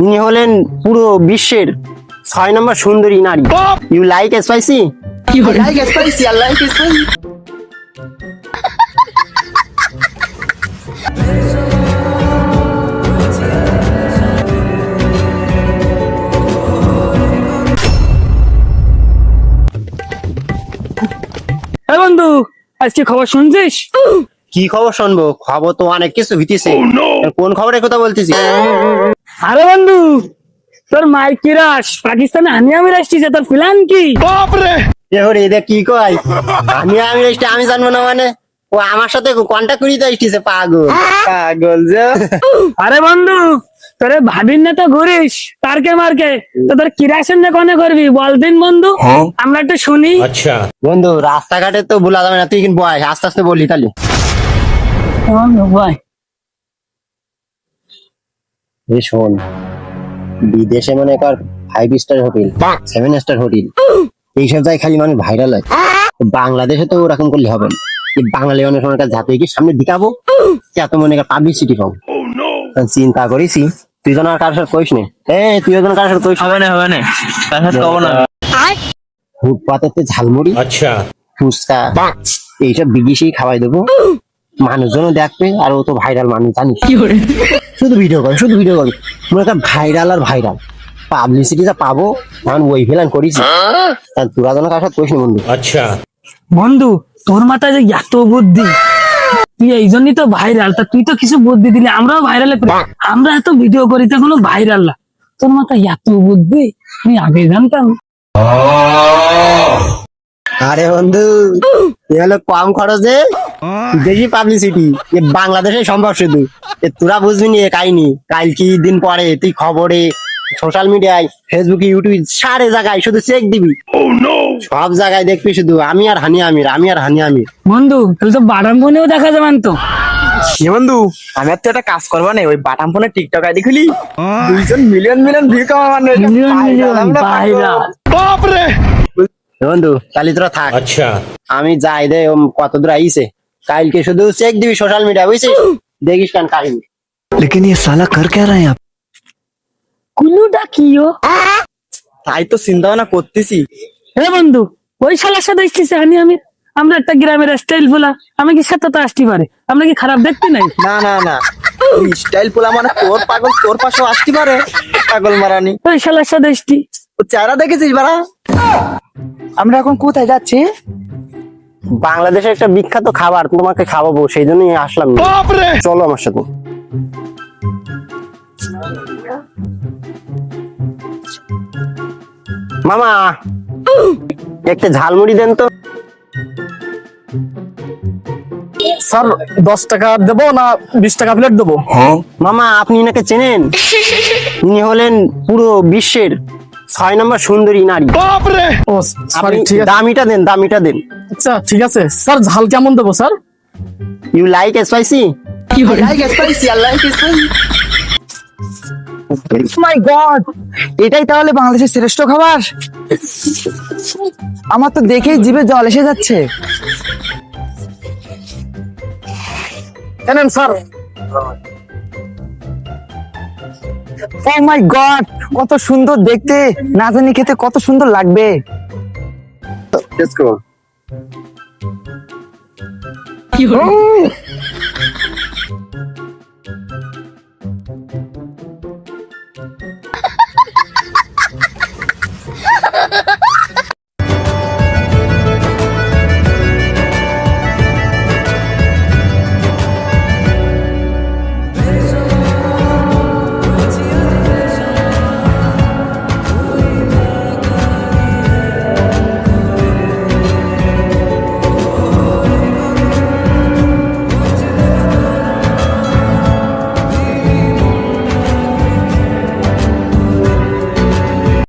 ইনি হলেন পুরো বিশ্বের ছয় নম্বর সুন্দরী নারী। You like spicy like spicy R like spicy হ্যাঁ বন্ধু আজকে খবর শুনছিস? কি খবর শুনব? খবর তো অনেক কিছু হইতেছে। কোন খবরের কথা বলতেছি আরে বন্ধু তোর মাইকিরাস পাকিস্তানে হানি আমি আসছিস তোর প্ল্যান কি? এবার এদের কি কয়? আমি আমি আমি জানব না মানে? ও আমার সাথে কন্ট্যাক্ট করিতে আসতেছে পাগল। পাগল যে। আরে বন্ধু তোরে ভাবির না তো ঘুরিস তারকে মারকে। তো তোর কিরাসন না কনে করবি? বল দিন বন্ধু আমরা একটু শুনি। আচ্ছা। বন্ধু রাস্তাঘাটে তো ভুলা যাবে না তুই কিন্তু বয় আস্তে আস্তে বললি তাহলে। ভাই শোন বিদেশে মনে কর five star hotel seven star hotel এইসব জায়গায় খালি মানুষ ভাইরাল হয়। বাংলাদেশে তো ওরকম করলে হবে না। বাঙালি অনেক সময় ঝাঁপিয়ে গিয়ে সামনে দিকাবো এত মনে কর পাবলিসিটি পাবো। oh, চিন্তা করেছি তুই যেন আর সাথে কইস নে। এ তুই যেন কার সাথে কইস হবে না হবে না। কারোর সাথে না। ঝালমুড়ি আচ্ছা। ফুচকা এইসব বিদেশি খাওয়াই দেবো। মানুষজন দেখবে আর ও তো ভাইরাল মানুষ জানি শুধু ভিডিও করে শুধু ভিডিও করে। মনে হয় ভাইরাল আর ভাইরাল পাবলিসিটি যা পাবো আমি ওই ফেলান করেছি। তোরা যেন কার সাথে বন্ধু? আচ্ছা। বন্ধু তোর মাথায় যে এত বুদ্ধি তুই এই জন্যই তো ভাইরাল তা তুই তো কিছু বুদ্ধি দিলি আমরাও ভাইরালে আমরা এত ভিডিও করি তো কোনো ভাইরাল না। তোর মাথায় এত বুদ্ধি তুই আগে জানতাম। আরে বন্ধু এ হলো কম খরচে দেখি পাবলিসিটি বাংলাদেশে সম্ভব শুধু। তোরা বুঝবি নি কাহিনি কাল কি দিন পরে তুই খবরে সোশ্যাল মিডিয়ায় ফেসবুকে ইউটিউব সারে জায়গায় শুধু চেক দিবি। oh, সব জায়গায় দেখবি শুধু আমি আর হানি আমির আমি আর হানি আমির। বন্ধু তাহলে তো বারাম ফোনেও দেখা যাবেন তো। বন্ধু আমি আর তো একটা কাজ করব না ওই বাটাম ফোনে টিকটক আইডি খুলি দুইজন মিলিয়ন মিলিয়ন ভিউ বন্ধু তাহলে তোরা থাক। আচ্ছা। আমি যাই দে কত দূর আইছে? কালকে শুধু চেক দিবি সোশ্যাল মিডিয়া বুঝছিস দেখিস কান কাহিনী लेकिन ये साला कर क्या रहा है यहाँ पे? কুলুটা কিও তাই তো চিন্তা ভাবনা করতেছি হে বন্ধু ওই শালার সাথে এসেছি আমি আমি আমরা একটা গ্রামের স্টাইল বলা আমি কি সাথে তো আসতে পারে আমরা কি খারাপ দেখতে নাই না না না স্টাইল পোলা মানে তোর পাগল তোর পাশেও আসতে পারে পাগল মারানি ওই শালার সাথে এসছি ও চেহারা দেখেছিস বাড়া আমরা এখন কোথায় যাচ্ছি বাংলাদেশের একটা বিখ্যাত খাবার তোমাকে খাওয়াবো সেই জন্যই আসলাম চলো আমার সাথে। মামা একটা ঝালমুড়ি দেন তো। স্যার দশ টাকা দেবো না বিশ টাকা প্লেট দেবো? মামা আপনি এনাকে চেনেন? ইনি হলেন পুরো বিশ্বের ছয় নম্বর সুন্দরী নারী। ও আপনি দামিটা দেন দামিটা দেন। আচ্ছা ঠিক আছে। স্যার ঝাল কেমন দেবো sir? You like spicy like spicy R like spicy my god এটাই তাহলে বাংলাদেশের শ্রেষ্ঠ খাবার? আমার তো দেখেই জিভে জল এসে যাচ্ছে। জানেন স্যার। ও মাই গড কত সুন্দর দেখতে। না জানি খেতে কত সুন্দর লাগবে। টেস্ট করুন